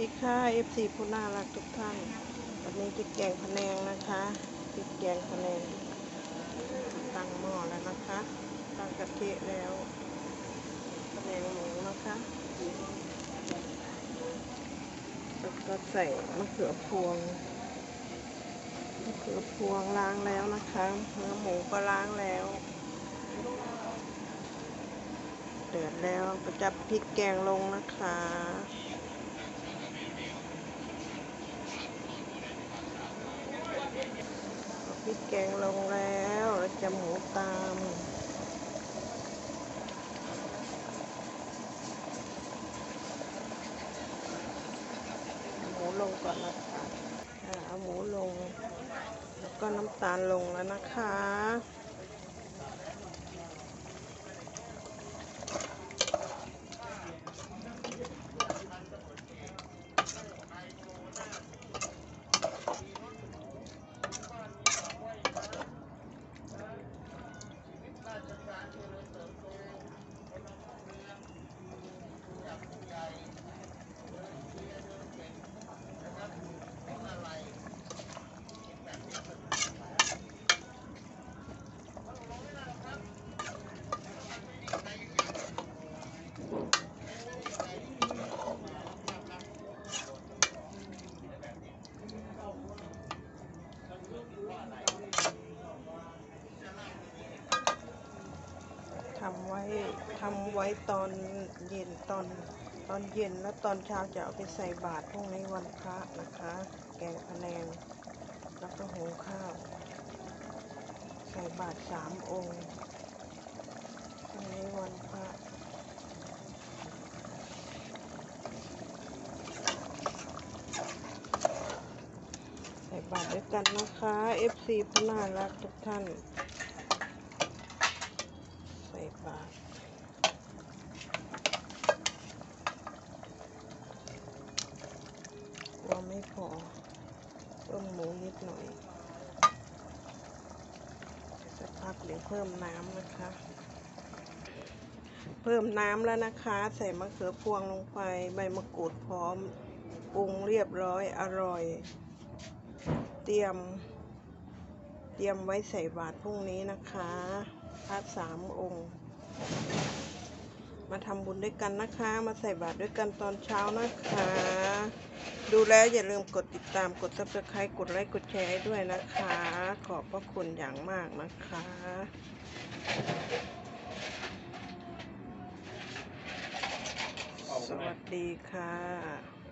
ดีค่ะ FC ผู้น่ารักทุกท่าน วันนี้จะแกงพะแนงนะคะพริกแกงพะแนง ตั้งหม้อแล้วนะคะ ตั้งกะทิแล้วพะแนงหมูนะคะแล้วก็ใส่มะเขือพวง มะเขือพวงล้างแล้วนะคะ เนื้อหมูก็ล้างแล้ว เดือดแล้วก็จับพริกแกงลงนะคะเอา พริกแกงลงแล้วจะหมูตามหมูลงก่อนนะคะเอาหมูลง แล้วก็น้ำตาลลงแล้วนะคะ ทำไว้ทำไว้ตอนเย็นตอนตอนเย็นแล้วตอนเช้าจะเอาไปใส่บาตรพรุ่งนี้วันพระนะคะ แกงพะแนงแล้วก็หุงข้าว ใส่บาตรสามองค์พรุ่งนี้วันพระใส่บาตรด้วยกันนะคะ FC ผู้น่ารักทุกท่าน บาตรกลัวไม่พอต้มหมูนิดหน่อยสักพักเดี๋ยวเพิ่มน้ำนะคะ เพิ่มน้ำแล้วนะคะ ใส่มะเขือพวงลงไป ใบมะกรูดพร้อมปรุงเรียบร้อยอร่อย เตรียม เตรียมไว้ใส่บาตรพรุ่งนี้นะคะพระสามองค์ มาทำบุญด้วยกันนะคะ มาใส่บาตรด้วยกันตอนเช้านะคะ ดูแล้วอย่าลืมกดติดตาม กด subscribe กดไลค์ กดแชร์ด้วยนะคะ ขอบพระคุณอย่างมากนะคะสวัสดีค่ะ